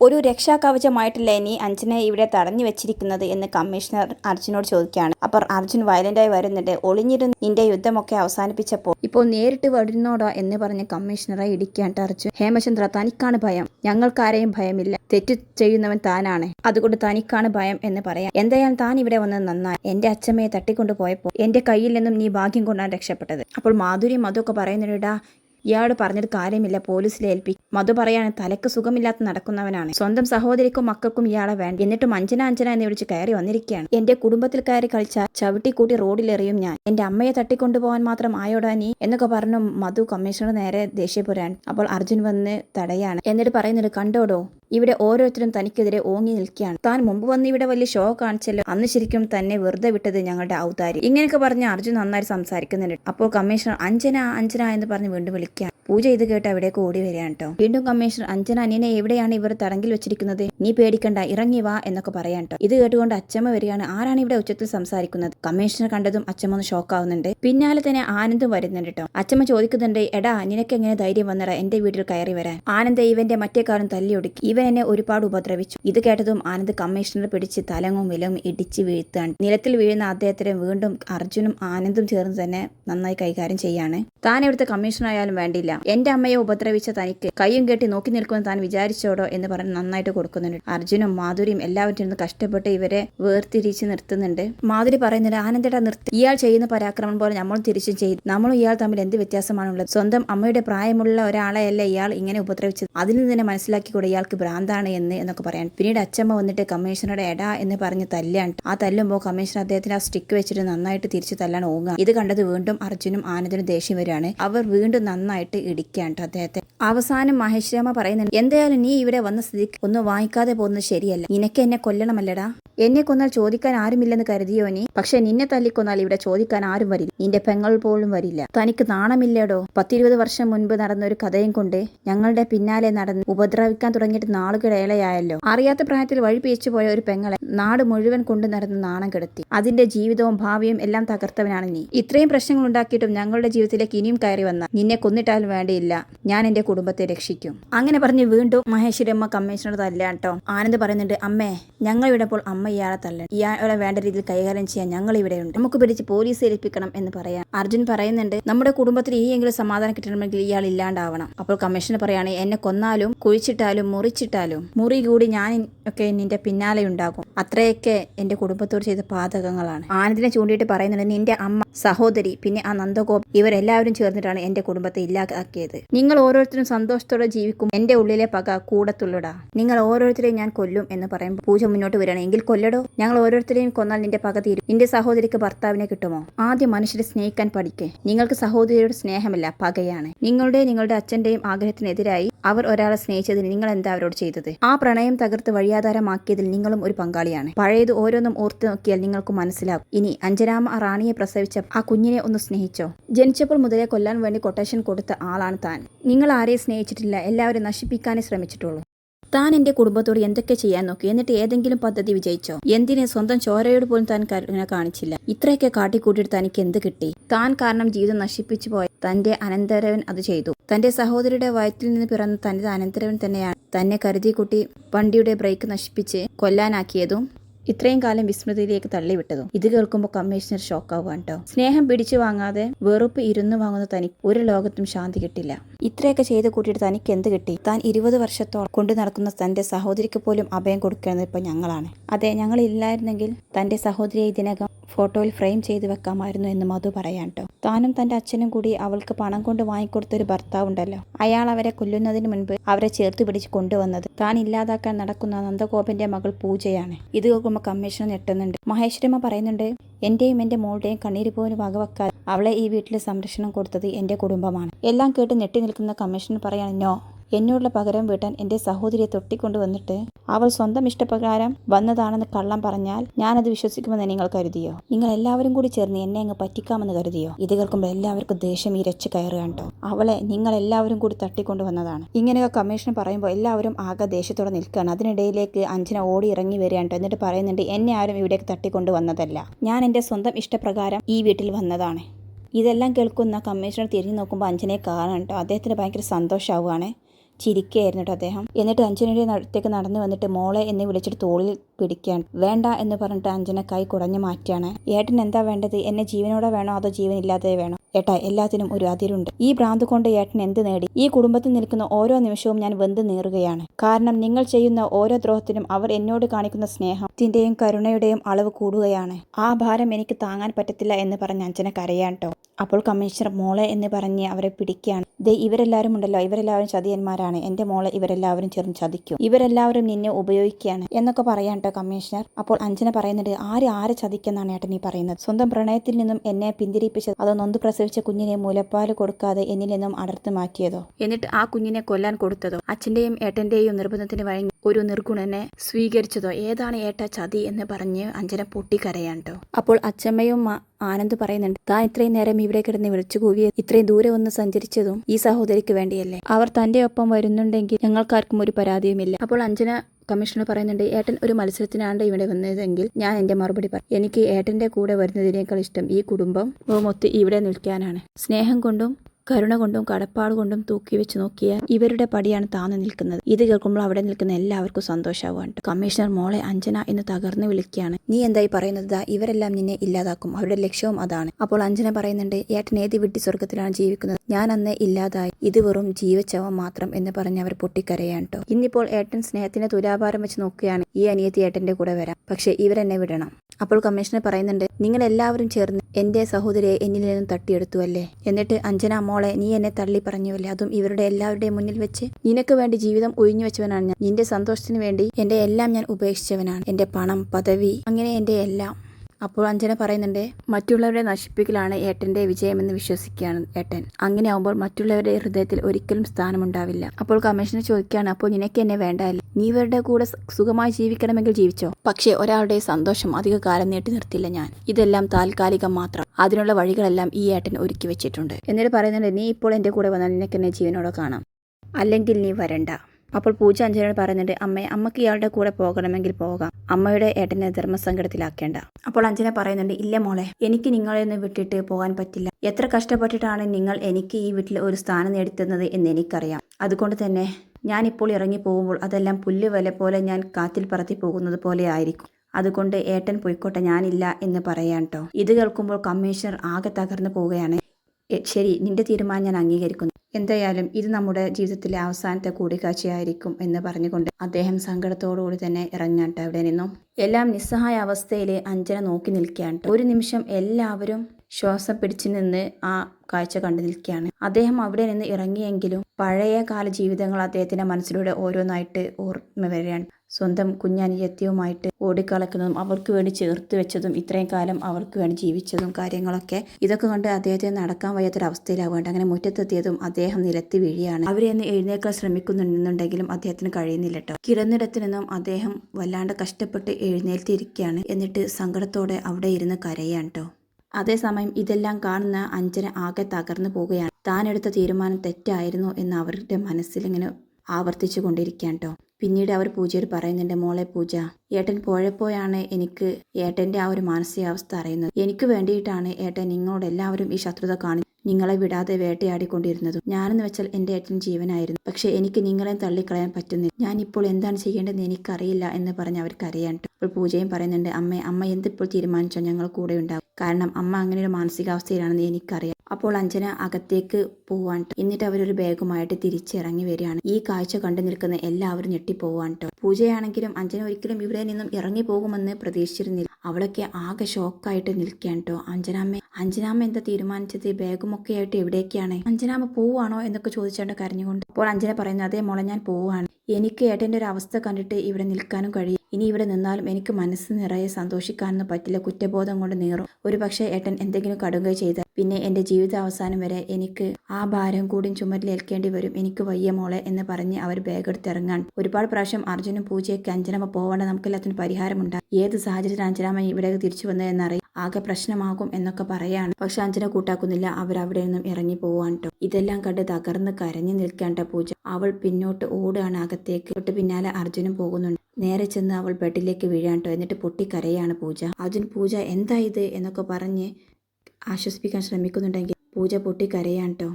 ഒരു രക്ഷാകവചമായിട്ടല്ലേ ഇനി അഞ്ജനെ ഇവിടെ തടഞ്ഞു വെച്ചിരിക്കുന്നത് എന്ന് കമ്മീഷണർ അർജുനോട് ചോദിക്കുകയാണ്. അപ്പോൾ അർജുൻ വയലന്റായി വരുന്നുണ്ട്. ഒളിഞ്ഞിരുന്ന് നിന്റെ യുദ്ധമൊക്കെ അവസാനിപ്പിച്ചപ്പോൾ ഇപ്പോൾ നേരിട്ട് വരുന്നോടാ എന്ന് പറഞ്ഞ് കമ്മീഷണറെ ഇടിക്കാണ്ട് അർജുൻ. ഹേമചന്ദ്ര തനിക്കാണ് ഭയം. ഞങ്ങൾക്കാരെയും ഭയമില്ല. തെറ്റ് ചെയ്യുന്നവൻ താനാണ്. അതുകൊണ്ട് തനിക്കാണ് ഭയം എന്ന് പറയാം. എന്തായാലും താൻ ഇവിടെ വന്നത് നന്നായി എന്റെ അച്ഛമ്മയെ തട്ടിക്കൊണ്ടു പോയപ്പോൾ എന്റെ കയ്യിൽ നിന്നും നീ ഭാഗ്യം കൊണ്ടാണ് രക്ഷപ്പെട്ടത്. അപ്പോൾ മാധുരി അതൊക്കെ പറയുന്നുണ്ടാ ഇയാളോട് പറഞ്ഞിട്ട് കാര്യമില്ല. പോലീസിൽ ഏൽപ്പിക്കും മധു പറയാണ് തലക്ക് സുഖമില്ലാത്ത നടക്കുന്നവനാണ്. സ്വന്തം സഹോദരിക്കും മക്കൾക്കും ഇയാളെ വേണ്ട. എന്നിട്ടും അഞ്ജന അഞ്ജന എന്ന് വിളിച്ച് കയറി വന്നിരിക്കുകയാണ്. എന്റെ കുടുംബത്തിൽ കയറി കളിച്ചാൽ ചവിട്ടിക്കൂട്ടി റോഡിലെറിയും ഞാൻ. എന്റെ അമ്മയെ തട്ടിക്കൊണ്ടുപോകാൻ മാത്രം ആയോടാ നീ? എന്നൊക്കെ പറഞ്ഞു മധു കമ്മീഷണർ നേരെ ദേഷ്യപ്പെടാൻ അപ്പോൾ അർജുൻ വന്ന് തടയാണ്. എന്നിട്ട് പറയുന്നത് കണ്ടോടോ? ഇവിടെ ഓരോരുത്തരും തനിക്കെതിരെ ഓങ്ങി നിൽക്കുകയാണ്. താൻ മുമ്പ് വന്ന് ഇവിടെ വലിയ ഷോ കാണിച്ചല്ലോ. അന്ന് ശരിക്കും തന്നെ വെറുതെ വിട്ടത് ഞങ്ങളുടെ ഔദാരി ഇങ്ങനെയൊക്കെ പറഞ്ഞ് അർജുൻ നന്നായി സംസാരിക്കുന്നുണ്ട്. അപ്പോൾ കമ്മീഷണർ അഞ്ജന അഞ്ജന എന്ന് പറഞ്ഞ് വീണ്ടും വിളിക്കുകയാണ്. പൂജ ഇത് കേട്ട് അവിടേക്ക് ഓടി വരികയാണ് കേട്ടോ. വീണ്ടും കമ്മീഷണർ അഞ്ജന അനിയനെ എവിടെയാണ് ഇവർ തടങ്കിൽ വെച്ചിരിക്കുന്നത്? നീ പേടിക്കണ്ട ഇറങ്ങി വാ എന്നൊക്കെ പറയാൻ കേട്ടോ. ഇത് കേട്ടുകൊണ്ട് അച്ഛമ്മ വരികയാണ്. ആരാണ് ഇവിടെ ഉച്ചത്തിൽ സംസാരിക്കുന്നത്? കമ്മീഷണർ കണ്ടതും അച്ഛമ്മ ഒന്ന് ഷോക്ക് ആവുന്നുണ്ട്. പിന്നാലെ തന്നെ ആനന്ദും വരുന്നുണ്ട് കേട്ടോ. അച്ഛമ്മ ചോദിക്കുന്നുണ്ട് എടാ നിനക്ക് എങ്ങനെ ധൈര്യം വന്നടാ? എന്റെ വീട്ടിൽ കയറി വരാൻ. ആനന്ദ് ഇവന്റെ മറ്റേ കാറും തല്ലിയൊടുക്കി ഇവൻ എന്നെ ഒരുപാട് ഉപദ്രവിച്ചു. ഇത് കേട്ടതും ആനന്ദ് കമ്മീഷണർ പിടിച്ച് തലങ്ങും വിലവും ഇടിച്ച് വീഴ്ത്താണ് നിലത്തിൽ വീഴുന്ന അദ്ദേഹത്തിന് വീണ്ടും അർജുനും ആനന്ദും ചേർന്ന് തന്നെ നന്നായി കൈകാര്യം ചെയ്യാണ്. താൻ ഇവിടുത്തെ കമ്മീഷണർ ആയാലും വേണ്ടില്ല എന്റെ അമ്മയെ ഉപദ്രവിച്ച തനിക്ക് കയ്യും കെട്ടി നോക്കി നിൽക്കുമെന്ന് താൻ വിചാരിച്ചോടോ എന്ന് പറഞ്ഞ് നന്നായിട്ട് കൊടുക്കുന്നുണ്ട്. അർജുനും മാധുരിയും എല്ലാവരും കഷ്ടപ്പെട്ട് ഇവരെ വേർതിരിച്ച് നിർത്തുന്നുണ്ട്. മാധുരി പറയുന്നുണ്ട് ആനന്ദയുടെ നിർത്തി. ഇയാൾ ചെയ്യുന്ന പരാക്രമം പോലെ നമ്മളും തിരിച്ചും ചെയ്തു. നമ്മളും ഇയാൾ തമ്മിൽ എന്ത് വ്യത്യാസമാണുള്ളത്? സ്വന്തം അമ്മയുടെ പ്രായമുള്ള ഒരാളെയല്ല ഇയാൾ ഇങ്ങനെ ഉപദ്രവിച്ചത്? അതിൽ നിന്ന് തന്നെ മനസ്സിലാക്കി കൂടെ ഇയാൾക്ക് ഭ്രാന്താണ് എന്ന് എന്നൊക്കെ പറയാൻ. പിന്നീട് അച്ഛമ്മ വന്നിട്ട് കമ്മീഷണറുടെ എടാ എന്ന് പറഞ്ഞ് തല്ലാണ്. ആ തല്ലുമ്പോൾ കമ്മീഷണർ അദ്ദേഹത്തിന് ആ സ്റ്റിക്ക് വെച്ചിട്ട് നന്നായിട്ട് തിരിച്ച് തല്ലാൻ ഓങ്ങുക. ഇത് കണ്ടത് വീണ്ടും അർജുനും ആനന്ദനും ദേഷ്യം വരികയാണ്. അവർ വീണ്ടും നന്നായിട്ട് ഇടിക്കുകയാണ് അദ്ദേഹത്തെ. അവസാനം മഹേശ്വരമ്മ പറയുന്നുണ്ട് എന്തായാലും നീ ഇവിടെ വന്ന സ്ഥിതിക്ക് ഒന്നും വാങ്ങിക്കാതെ പോകുന്നത് ശരിയല്ല. നിനക്ക് എന്നെ കൊല്ലണമല്ലടാ? എന്നെ കൊന്നാൽ ചോദിക്കാൻ ആരുമില്ലെന്ന് കരുതിയോ നീ? പക്ഷെ നിന്നെ തല്ലിക്കൊന്നാൽ ഇവിടെ ചോദിക്കാൻ ആരും വരില്ല. നിന്റെ പെങ്ങൾ പോലും വരില്ല. തനിക്ക് നാണമില്ലേടോ. പത്തിരുപത് വർഷം മുൻപ് നടന്ന ഒരു കഥയും കൊണ്ട് ഞങ്ങളുടെ പിന്നാലെ നടന്ന് ഉപദ്രവിക്കാൻ തുടങ്ങിയിട്ട് നാളുകളേളെയായല്ലോ അറിയാത്ത പ്രായത്തിൽ വഴി പിയച്ചു പോയ ഒരു പെങ്ങളെ നാട് മുഴുവൻ കൊണ്ടു നടന്ന് നാണം കെടുത്തി. അതിന്റെ ജീവിതവും ഭാവിയും എല്ലാം തകർത്തവനാണ് നീ. ഇത്രയും പ്രശ്നങ്ങൾ ഉണ്ടാക്കിയിട്ടും ഞങ്ങളുടെ ജീവിതത്തിലേക്ക് ഇനിയും കയറി വന്ന നിന്നെ കൊന്നിട്ടാലും വേണ്ടിയില്ല. ഞാൻ എന്റെ കുടുംബത്തെ രക്ഷിക്കും. അങ്ങനെ പറഞ്ഞ് വീണ്ടും മഹേശ്വരമ്മ കമ്മീഷണർ തല്ലാട്ടോ ആനന്ദ് പറയുന്നുണ്ട് അമ്മേ ഞങ്ങൾ ഇവിടെപ്പോൾ അമ്മ ഇയാളെ തല്ലണം ഇയാളെ വേണ്ട രീതിയിൽ കൈകാര്യം ചെയ്യാൻ ഞങ്ങൾ ഇവിടെയുണ്ട് നമുക്ക് പിടിച്ച് പോലീസ് ഏൽപ്പിക്കണം എന്ന് പറയാം അർജുൻ പറയുന്നുണ്ട് നമ്മുടെ കുടുംബത്തിൽ ഇനിയെങ്കിലും സമാധാനം കിട്ടണമെങ്കിൽ ഇയാൾ ഇല്ലാണ്ടാവണം. അപ്പോൾ കമ്മീഷണർ പറയാണ് എന്നെ കൊന്നാലും കുഴിച്ചിട്ടാലും മുറിച്ചിട്ടാലും മുറി കൂടി ഞാൻ ഒക്കെ നിന്റെ പിന്നാലെ ഉണ്ടാകും. അത്രയൊക്കെ എന്റെ കുടുംബത്തോട് ചെയ്ത പാതകങ്ങളാണ്. ആനന്ദിനെ ചൂണ്ടിയിട്ട് പറയുന്നുണ്ട് നിന്റെ അമ്മ സഹോദരി പിന്നെ ആ നന്ദഗോപ് ഇവരെല്ലാവരും ചേർന്നിട്ടാണ് എന്റെ കുടുംബത്തെ ഇല്ലാതാക്കിയത്. നിങ്ങൾ ഓരോരുത്തരും സന്തോഷത്തോടെ ജീവിക്കും. എന്റെ ഉള്ളിലെ പക കൂടത്തുള്ളടാ. നിങ്ങൾ ഓരോരുത്തരെയും ഞാൻ കൊല്ലും എന്ന് പറയുമ്പോൾ പൂജ മുന്നോട്ട് വരികയാണ്. എങ്കിൽ കൊല്ലടോ. ഞങ്ങൾ ഓരോരുത്തരെയും കൊന്നാൽ നിന്റെ പക തീരും. നിന്റെ സഹോദരിക്ക് ഭർത്താവിനെ കിട്ടുമോ? ആദ്യം മനുഷ്യരെ സ്നേഹിക്കാൻ പഠിക്കേ. നിങ്ങൾക്ക് സഹോദരിയുടെ സ്നേഹമല്ല പകയാണ്. നിങ്ങളുടെ നിങ്ങളുടെ അച്ഛന്റെയും ആഗ്രഹത്തിനെതിരായി അവർ ഒരാളെ സ്നേഹിച്ചതിന് നിങ്ങൾ എന്താ അവരോട് ചെയ്തത്? ആ പ്രണയം തകർത്ത് വഴിയാധാരമാക്കിയതിൽ നിങ്ങളും ഒരു പങ്കാളിയാണ്. പഴയത് ഓരോന്നും ഓർത്തു നോക്കിയാൽ നിങ്ങൾക്ക് മനസ്സിലാകും ഇനി അഞ്ജനാമ റാണിയെ പ്രസവിച്ച ആ കുഞ്ഞിനെ ഒന്ന് സ്നേഹിച്ചോ? ജനിച്ചപ്പോൾ മുതലേ കൊല്ലാൻ വേണ്ടി കൊട്ടേഷൻ കൊടുത്ത ആളാണ് താൻ. നിങ്ങൾ ആരെയും സ്നേഹിച്ചിട്ടില്ല എല്ലാവരും നശിപ്പിക്കാനേ ശ്രമിച്ചിട്ടുള്ളൂ. താൻ എന്റെ കുടുംബത്തോട് എന്തൊക്കെ ചെയ്യാൻ നോക്കി? എന്നിട്ട് ഏതെങ്കിലും പദ്ധതി വിജയിച്ചോ? എന്തിനെ സ്വന്തം ചോരയോട് പോലും താൻ കരുണ കാണിച്ചില്ല. ഇത്രയൊക്കെ കാട്ടിക്കൂട്ടിയിട്ട് തനിക്ക് എന്ത് കിട്ടി? താൻ കാരണം ജീവിതം നശിപ്പിച്ചു പോയ തന്റെ അനന്തരവൻ അത് ചെയ്തു. തന്റെ സഹോദരിയുടെ വയറ്റിൽ നിന്ന് പിറന്ന തന്റെ അനന്തരവൻ തന്നെയാണ് തന്നെ കരുതി കുട്ടി വണ്ടിയുടെ ബ്രേക്ക് നശിപ്പിച്ച് കൊല്ലാനാക്കിയതും ഇത്രയും കാലം വിസ്മൃതിയിലേക്ക് തള്ളിവിട്ടതും. ഇത് കേൾക്കുമ്പോൾ കമ്മീഷണർ ഷോക്കാവുകയാണ് കേട്ടോ സ്നേഹം പിടിച്ചു വാങ്ങാതെ വെറുപ്പ് ഇരുന്ന് വാങ്ങുന്ന തനിക്ക് ഒരു ലോകത്തും ശാന്തി കിട്ടില്ല. ഇത്രയൊക്കെ ചെയ്ത് കൂട്ടിയിട്ട് തനിക്ക് എന്ത് കിട്ടി? താൻ ഇരുപത് വർഷത്തോളം കൊണ്ടു നടക്കുന്ന തന്റെ സഹോദരിക്ക് പോലും അഭയം കൊടുക്കുന്നത് ഇപ്പൊ ഞങ്ങളാണ്. അതെ ഞങ്ങൾ ഇല്ലായിരുന്നെങ്കിൽ തന്റെ സഹോദരിയെ ഇതിനകം ഫോട്ടോയിൽ ഫ്രെയിം ചെയ്ത് വെക്കാമായിരുന്നു എന്ന് മധു പറയാൻ കേട്ടോ താനും തന്റെ അച്ഛനും കൂടി അവൾക്ക് പണം കൊണ്ട് വാങ്ങിക്കൊടുത്ത ഒരു ഭർത്താവുണ്ടല്ലോ അയാൾ അവരെ കൊല്ലുന്നതിന് മുൻപ് അവരെ ചേർത്ത് പിടിച്ച് കൊണ്ടുവന്നത് താൻ ഇല്ലാതാക്കാൻ നടക്കുന്ന നന്ദഗോപന്റെ മകൾ പൂജയാണ്. ഇത് കേൾക്കുമ്പോൾ കമ്മീഷണർ ഞെട്ടുന്നുണ്ട്. മഹേശ്വരമ്മ പറയുന്നുണ്ട് എന്റെയും എന്റെ മോളുടെയും കണ്ണീര് പോലും വകവെക്കാൻ അവളെ ഈ വീട്ടിൽ സംരക്ഷണം കൊടുത്തത് എന്റെ കുടുംബമാണ്. എല്ലാം കേട്ട് ഞെട്ടി നിൽക്കുന്ന കമ്മീഷൻ പറയാണ് നോ എന്നോടുള്ള പകരം വീട്ടാൻ എന്റെ സഹോദരിയെ തൊട്ടിക്കൊണ്ടുവന്നിട്ട് അവൾ സ്വന്തം ഇഷ്ടപ്രകാരം വന്നതാണെന്ന് കള്ളം പറഞ്ഞാൽ ഞാനത് വിശ്വസിക്കുമെന്ന് നിങ്ങൾ കരുതിയോ? നിങ്ങൾ എല്ലാവരും കൂടി ചേർന്ന് എന്നെ അങ്ങ് പറ്റിക്കാമെന്ന് കരുതിയോ? ഇത് കേൾക്കുമ്പോൾ എല്ലാവർക്കും ദേഷ്യം ഈ രച്ച് കയറുകയാണ് കേട്ടോ. അവളെ നിങ്ങൾ എല്ലാവരും കൂടി തട്ടിക്കൊണ്ടുവന്നതാണ് ഇങ്ങനെയൊക്കെ കമ്മീഷൻ പറയുമ്പോൾ എല്ലാവരും ആകെ ദേഷ്യത്തോടെ നിൽക്കുകയാണ്. അതിനിടയിലേക്ക് അഞ്ജന ഓടി ഇറങ്ങി വരികയാണ് ട്ടോ. എന്നിട്ട് പറയുന്നുണ്ട് എന്നെ ആരും ഇവിടേക്ക് തട്ടിക്കൊണ്ടു വന്നതല്ല. ഞാൻ എന്റെ സ്വന്തം ഇഷ്ടപ്രകാരം ഈ വീട്ടിൽ വന്നതാണ്. ഇതെല്ലാം കേൾക്കുന്ന കമ്മീഷണർ തിരിഞ്ഞു നോക്കുമ്പോൾ അഞ്ജനയെ കാണാൻ കേട്ടോ. അദ്ദേഹത്തിന് ഭയങ്കര സന്തോഷമാവുകയാണ്. ചിരിക്കുകയായിരുന്നു കേട്ടോ അദ്ദേഹം. എന്നിട്ട് അഞ്ജനയുടെ അടുത്തേക്ക് നടന്നു വന്നിട്ട് മോളെ എന്ന് വിളിച്ചിട്ട് തോളിൽ പിടിക്കാൻ വേണ്ട എന്ന് പറഞ്ഞിട്ട് അഞ്ജന കൈ കുടഞ്ഞു മാറ്റിയാണ് ഏട്ടൻ എന്താ വേണ്ടത്? എന്നെ ജീവനോടെ വേണോ? അതോ ജീവനില്ലാതെ വേണോ? ഏട്ടാ എല്ലാത്തിനും ഒരു അതിരുണ്ട്. ഈ ഭ്രാന്ത് കൊണ്ട് ഏട്ടൻ എന്ത് നേടി? ഈ കുടുംബത്തിൽ നിൽക്കുന്ന ഓരോ നിമിഷവും ഞാൻ വെന്ത് നീറുകയാണ്. കാരണം നിങ്ങൾ ചെയ്യുന്ന ഓരോ ദ്രോഹത്തിനും അവർ എന്നോട് കാണിക്കുന്ന സ്നേഹത്തിന്റെയും കരുണയുടെയും അളവ് കൂടുകയാണ്. ആ ഭാരം എനിക്ക് താങ്ങാൻ പറ്റത്തില്ല എന്ന് പറഞ്ഞ് അഞ്ചന കരയാൻ അപ്പോൾ കമ്മീഷണർ മോളെ എന്ന് പറഞ്ഞ് അവരെ പിടിക്കുകയാണ്. ദേ ഇവരെല്ലാവരും ഉണ്ടല്ലോ. ഇവരെല്ലാവരും ചതിയന്മാരാണ്. എന്റെ മോളെ ഇവരെല്ലാവരും ചെറു ചതിക്കും. ഇവരെല്ലാവരും നിന്നെ ഉപയോഗിക്കുകയാണ് എന്നൊക്കെ പറയാൻ ട്ടോ കമ്മീഷണർ. അപ്പോൾ അഞ്ജന പറയുന്നുണ്ട് ആര് ആരെ ചതിക്കെന്നാണ് ഏട്ടൻ ഈ പറയുന്നത്. സ്വന്തം പ്രണയത്തിൽ നിന്നും എന്നെ പിന്തിരിപ്പിച്ചത്. അത് നൊന്ത് പ്രസവിച്ച കുഞ്ഞിനെ മുലപ്പാൽ കൊടുക്കാതെ എന്നിൽ നിന്നും അടർത്ത് മാറ്റിയതോ? എന്നിട്ട് ആ കുഞ്ഞിനെ കൊല്ലാൻ കൊടുത്തതോ? അച്ഛന്റെയും ഏട്ടന്റെയും നിർബന്ധത്തിന് വഴങ്ങി ഒരു നിർഗുണനെ സ്വീകരിച്ചതോ? ഏതാണ് ഏട്ട ചതി എന്ന് പറഞ്ഞ് അഞ്ജന പൊട്ടിക്കരയാണ്ടോ അപ്പോൾ അച്ഛമ്മയും ആനന്ദ് പറയുന്നുണ്ട് താൻ ഇത്രയും നേരം ഇവിടെ കിടന്ന് വിളിച്ചു കൂവിയത് ഇത്രയും ദൂരെ ഒന്ന് സഞ്ചരിച്ചതും ഈ സഹോദരിക്ക് വേണ്ടിയല്ലേ? അവർ തന്റെ ഒപ്പം വരുന്നുണ്ടെങ്കിൽ ഞങ്ങൾക്കാർക്കും ഒരു പരാതിയുമില്ല. അപ്പോൾ അഞ്ജന കമ്മീഷണർ പറയുന്നുണ്ട് ഏട്ടൻ ഒരു മത്സരത്തിനാണ് ഇവിടെ വന്നതെങ്കിൽ ഞാൻ എന്റെ മറുപടി പറയും എനിക്ക് ഏട്ടന്റെ കൂടെ വരുന്നതിനേക്കാൾ ഇഷ്ടം ഈ കുടുംബം ഒത്ത് ഇവിടെ നിൽക്കാനാണ്. സ്നേഹം കൊണ്ടും കരുണ കൊണ്ടും കടപ്പാട് കൊണ്ടും തൂക്കി വെച്ച് നോക്കിയ ഇവരുടെ പടിയാണ് താന്നു നിൽക്കുന്നത്. ഇത് കേൾക്കുമ്പോൾ അവിടെ നിൽക്കുന്ന എല്ലാവർക്കും സന്തോഷമാവാണ്ട് കമ്മീഷണർ മോളെ അഞ്ജന എന്ന് തകർന്നു വിളിക്കുകയാണ്. നീ എന്തായി പറയുന്നത്? ഇവരെല്ലാം നിന്നെ ഇല്ലാതാക്കും. അവരുടെ ലക്ഷ്യവും അതാണ്. അപ്പോൾ അഞ്ജന പറയുന്നുണ്ട് ഏട്ടൻ ഏത് വിട്ടി സ്വർഗത്തിലാണ് ജീവിക്കുന്നത്? ഞാൻ അന്ന് ഇല്ലാതായി. ഇത് വെറും ജീവച്ചവം മാത്രം എന്ന് പറഞ്ഞ് അവർ പൊട്ടിക്കരയാണ് കേട്ടോ ഇന്നിപ്പോൾ ഏട്ടൻ സ്നേഹത്തിന്റെ തുലാഭാരം വെച്ച് നോക്കുകയാണ് ഈ അനിയത്തി ഏട്ടന്റെ കൂടെ വരാം പക്ഷെ ഇവരെന്നെ വിടണം. അപ്പോൾ കമ്മീഷണർ പറയുന്നുണ്ട് നിങ്ങൾ എല്ലാവരും ചേർന്ന് എന്റെ സഹോദരിയെ എന്നിൽ നിന്നും തട്ടിയെടുത്തു അല്ലേ? എന്നിട്ട് അഞ്ജന മോളെ നീ എന്നെ തള്ളി പറഞ്ഞുവല്ലേ അതും ഇവരുടെ എല്ലാവരുടെയും മുന്നിൽ വെച്ച് നിനക്ക് വേണ്ടി ജീവിതം ഒഴിഞ്ഞു വെച്ചവനാണ് ഞാൻ. നിന്റെ സന്തോഷത്തിന് വേണ്ടി എന്റെ എല്ലാം ഞാൻ ഉപേക്ഷിച്ചവനാണ്. എന്റെ പണം പദവി അങ്ങനെ എന്റെ എല്ലാം. അപ്പോൾ അഞ്ജന പറയുന്നുണ്ട് മറ്റുള്ളവരെ നശിപ്പിക്കലാണ് ഏട്ടന്റെ വിജയമെന്ന് വിശ്വസിക്കുകയാണ് ഏട്ടൻ. അങ്ങനെ ആവുമ്പോൾ മറ്റുള്ളവരുടെ ഹൃദയത്തിൽ ഒരിക്കലും സ്ഥാനമുണ്ടാവില്ല. അപ്പോൾ കമ്മീഷണർ ചോദിക്കുകയാണ് അപ്പോൾ നിനക്ക് എന്നെ വേണ്ടല്ലേ നീ ഇവരുടെ കൂടെ സുഖമായി ജീവിക്കണമെങ്കിൽ ജീവിച്ചോ? പക്ഷേ ഒരാളുടെ സന്തോഷം അധിക കാലം നീട്ടി നിർത്തില്ല ഞാൻ. ഇതെല്ലാം താൽക്കാലികം മാത്രം. അതിനുള്ള വഴികളെല്ലാം ഈ ഏട്ടൻ ഒരുക്കി വെച്ചിട്ടുണ്ട്. എന്നിട്ട് പറയുന്നുണ്ട് നീ ഇപ്പോൾ എന്റെ കൂടെ വന്നാൽ നിനക്ക് എന്നെ ജീവനോടെ കാണാം. അല്ലെങ്കിൽ നീ വരണ്ട. അപ്പോൾ പൂജ അഞ്ജനോട് പറയുന്നുണ്ട് അമ്മയെ അമ്മയ്ക്ക് ഇയാളുടെ കൂടെ പോകണമെങ്കിൽ പോകാം. അമ്മയുടെ ഏട്ടനെ ധർമ്മസങ്കടത്തിലാക്കേണ്ട. അപ്പോൾ അഞ്ജന പറയുന്നുണ്ട് ഇല്ല മോളെ എനിക്ക് നിങ്ങളെ ഒന്ന് വിട്ടിട്ട് പോകാൻ പറ്റില്ല. എത്ര കഷ്ടപ്പെട്ടിട്ടാണ് നിങ്ങൾ എനിക്ക് ഈ വീട്ടിൽ ഒരു സ്ഥാനം നേടിത്തന്നത് എന്ന് എനിക്കറിയാം. അതുകൊണ്ട് തന്നെ ഞാൻ ഇപ്പോൾ ഇറങ്ങി പോകുമ്പോൾ അതെല്ലാം പുല്ല് വില പോലെ ഞാൻ കാത്തിൽ പറത്തി പോകുന്നത് പോലെ ആയിരിക്കും. അതുകൊണ്ട് ഏട്ടൻ പോയിക്കോട്ടെ ഞാനില്ല എന്ന് പറയാൻ കേട്ടോ ഇത് കേൾക്കുമ്പോൾ കമ്മീഷണർ ആകെ തകർന്നു പോവുകയാണ്. ശരി നിന്റെ തീരുമാനം ഞാൻ അംഗീകരിക്കുന്നു. എന്തായാലും ഇത് നമ്മുടെ ജീവിതത്തിലെ അവസാനത്തെ കൂടിക്കാഴ്ചയായിരിക്കും എന്ന് പറഞ്ഞുകൊണ്ട് അദ്ദേഹം സങ്കടത്തോടുകൂടി തന്നെ ഇറങ്ങാട്ടെ അവിടെ നിന്നും. എല്ലാം നിസ്സഹായ അവസ്ഥയിൽ അഞ്ജന നോക്കി നിൽക്കുകയാണ് ഒരു നിമിഷം എല്ലാവരും ശ്വാസം പിടിച്ചു നിന്ന് ആ കാഴ്ച കണ്ടു നിൽക്കുകയാണ്. അദ്ദേഹം അവിടെ നിന്ന് ഇറങ്ങിയെങ്കിലും പഴയ കാല ജീവിതങ്ങൾ അദ്ദേഹത്തിന്റെ മനസ്സിലൂടെ ഓരോന്നായിട്ട് ഓർമ്മ വരികയാണ്. സ്വന്തം കുഞ്ഞനിയത്യവുമായിട്ട് ഓടിക്കളക്കുന്നതും അവർക്ക് വേണ്ടി ചേർത്ത് വെച്ചതും ഇത്രയും കാലം അവർക്ക് വേണ്ടി ജീവിച്ചതും കാര്യങ്ങളൊക്കെ ഇതൊക്കെ കൊണ്ട് അദ്ദേഹത്തെ നടക്കാൻ വയ്യാത്തൊരവസ്ഥയിലാവേണ്ട അങ്ങനെ മുറ്റത്തെത്തിയതും അദ്ദേഹം നിലത്ത് വീഴിയാണ്. അവരെ ഒന്ന് എഴുന്നേക്കാൻ ശ്രമിക്കുന്നുണ്ടെന്നുണ്ടെങ്കിലും അദ്ദേഹത്തിന് കഴിയുന്നില്ല കേട്ടോ കിടന്നിടത്തു നിന്നും അദ്ദേഹം വല്ലാണ്ട് കഷ്ടപ്പെട്ട് എഴുന്നേൽത്തിരിക്കുകയാണ് എന്നിട്ട് സങ്കടത്തോടെ അവിടെ ഇരുന്ന് കരയാണ് അതേസമയം ഇതെല്ലാം കാണുന്ന അഞ്ജന ആകെ തകർന്നു പോവുകയാണ്. താനെടുത്ത തീരുമാനം തെറ്റായിരുന്നു എന്ന് അവരുടെ മനസ്സിൽ ഇങ്ങനെ ആവർത്തിച്ചു കൊണ്ടിരിക്കാൻ കേട്ടോ പിന്നീട് അവർ പൂജയോട് പറയുന്നുണ്ട് മോളെ പൂജ ഏട്ടൻ പോയപ്പോഴാണ് എനിക്ക് ഏട്ടന്റെ ആ ഒരു മാനസികാവസ്ഥ അറിയുന്നത്. എനിക്ക് വേണ്ടിയിട്ടാണ് ഏട്ടൻ നിങ്ങളോട് എല്ലാവരും ഈ ശത്രുത കാണി നിങ്ങളെ വിടാതെ വേട്ടയാടിക്കൊണ്ടിരുന്നതും. ഞാനെന്ന് വെച്ചാൽ എന്റെ ഏട്ടൻ ജീവനായിരുന്നു. പക്ഷെ എനിക്ക് നിങ്ങളെ തള്ളിക്കളയാൻ പറ്റുന്നില്ല. ഞാൻ ഇപ്പോൾ എന്താണ് ചെയ്യേണ്ടതെന്ന് എനിക്കറിയില്ല എന്ന് പറഞ്ഞ് അവർക്ക് അറിയാൻ അപ്പോൾ പൂജയും പറയുന്നുണ്ട് അമ്മ അമ്മ എന്തിപ്പോൾ തീരുമാനിച്ചോ ഞങ്ങൾ കൂടെ ഉണ്ടാകും കാരണം അമ്മ അങ്ങനെ ഒരു മാനസികാവസ്ഥയിലാണെന്ന് എനിക്കറിയാം. അപ്പോൾ അഞ്ജന അകത്തേക്ക് പോവാൻ ട്ടോ. എന്നിട്ട് അവരൊരു ബാഗുമായിട്ട് തിരിച്ചിറങ്ങി വരികയാണ്. ഈ കാഴ്ച കണ്ടു നിൽക്കുന്ന എല്ലാവരും ഞെട്ടിപ്പോവാൻ ട്ടോ. പൂജയാണെങ്കിലും അഞ്ജന ഒരിക്കലും ഇവിടെ നിന്നും ഇറങ്ങി പോകുമെന്ന് പ്രതീക്ഷിച്ചിരുന്നില്ല. അവളൊക്കെ ആകെ ഷോക്കായിട്ട് നിൽക്കാൻ ട്ടോ. അഞ്ജനാമ്മ അഞ്ജനാമ്മ എന്താ തീരുമാനിച്ചത്? ബാഗുമൊക്കെ ആയിട്ട് എവിടേക്കാണ്? അഞ്ജനാമ്മ പോവാണോ എന്നൊക്കെ ചോദിച്ചാണ്ട് കരഞ്ഞുകൊണ്ട്. അപ്പോൾ അഞ്ജന പറയുന്നു അതേ മോളെ ഞാൻ പോവാണ്. എനിക്ക് ഏട്ടന്റെ ഒരു അവസ്ഥ കണ്ടിട്ട് ഇവിടെ നിൽക്കാനും കഴിയും. ഇനി ഇവിടെ നിന്നാലും എനിക്ക് മനസ്സ് നിറയെ സന്തോഷിക്കാനൊന്നും പറ്റില്ല. കുറ്റബോധം കൊണ്ട് നീറും. ഒരു പക്ഷേ ഏട്ടൻ എന്തെങ്കിലും കടുകൈ ചെയ്ത പിന്നെ എന്റെ ജീവിത അവസാനം വരെ എനിക്ക് ആ ഭാരം കൂടി ചുമരിലേൽക്കേണ്ടി വരും. എനിക്ക് വയ്യ മോളെ എന്ന് പറഞ്ഞ് അവർ ബാഗ് എടുത്ത് ഇറങ്ങാൻ. ഒരുപാട് പ്രാവശ്യം അർജുനും പൂജയൊക്കെ അഞ്ജനമ്മ പോവേണ്ട നമുക്കെല്ലാത്തിനും പരിഹാരമുണ്ട് ഏത് സാഹചര്യത്തിൽ അഞ്ജനാമ്മ ഇവിടെ തിരിച്ചു വന്നതെന്നറിയാം ആകെ പ്രശ്നമാകും എന്നൊക്കെ പറയാണ്. പക്ഷെ അഞ്ജന കൂട്ടാക്കുന്നില്ല. അവർ അവിടെ നിന്നും ഇറങ്ങി പോവാൻ ട്ടോ. ഇതെല്ലാം കണ്ട് തകർന്ന് കരഞ്ഞു നിൽക്കേണ്ട പൂജ. അവൾ പിന്നോട്ട് ഓടുകയാണ് അകത്തേക്ക്. തൊട്ട് പിന്നാലെ അർജുനും പോകുന്നുണ്ട്. നേരെ ചെന്ന് അവൾ ബെഡിലേക്ക് വീഴാൻ ട്ടോ. എന്നിട്ട് പൊട്ടിക്കരയാണ് പൂജ. അർജുൻ പൂജ എന്താ ഇത്? എന്നൊക്കെ പറഞ്ഞ് ആശ്വസിപ്പിക്കാൻ ശ്രമിക്കുന്നുണ്ടെങ്കിൽ പൂജ പൊട്ടിക്കരയാൻ ട്ടോ.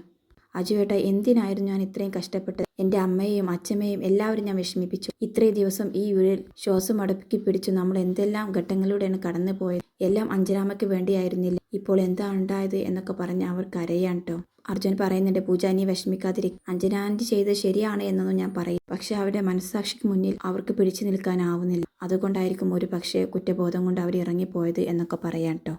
അജുവേട്ട എന്തിനായിരുന്നു ഞാൻ ഇത്രയും കഷ്ടപ്പെട്ടത്? എന്റെ അമ്മയെയും അച്ഛമ്മയും എല്ലാവരും ഞാൻ വിഷമിപ്പിച്ചു. ഇത്രയും ദിവസം ഈ ഉരിൽ ശ്വാസം അടക്കി പിടിച്ചു നമ്മൾ എന്തെല്ലാം ഘട്ടങ്ങളിലൂടെയാണ് കടന്നു പോയത്? എല്ലാം അഞ്ചരാമയ്ക്ക് വേണ്ടിയായിരുന്നില്ല? ഇപ്പോൾ എന്താ ഉണ്ടായത് എന്നൊക്കെ പറഞ്ഞ് അവർ കരയാണ് കേട്ടോ. അർജുൻ പറയുന്നുണ്ട് പൂജ നീ വിഷമിക്കാതിരിക്കും. അഞ്ജന ചെയ്തത് ശരിയാണ് എന്നൊന്നും ഞാൻ പറയും പക്ഷെ അവരുടെ മനസ്സാക്ഷിക്ക് മുന്നിൽ അവർക്ക് പിടിച്ചു നിൽക്കാനാവുന്നില്ല. അതുകൊണ്ടായിരിക്കും ഒരു പക്ഷേ കുറ്റബോധം കൊണ്ട് അവർ ഇറങ്ങിപ്പോയത് എന്നൊക്കെ പറയാം കേട്ടോ.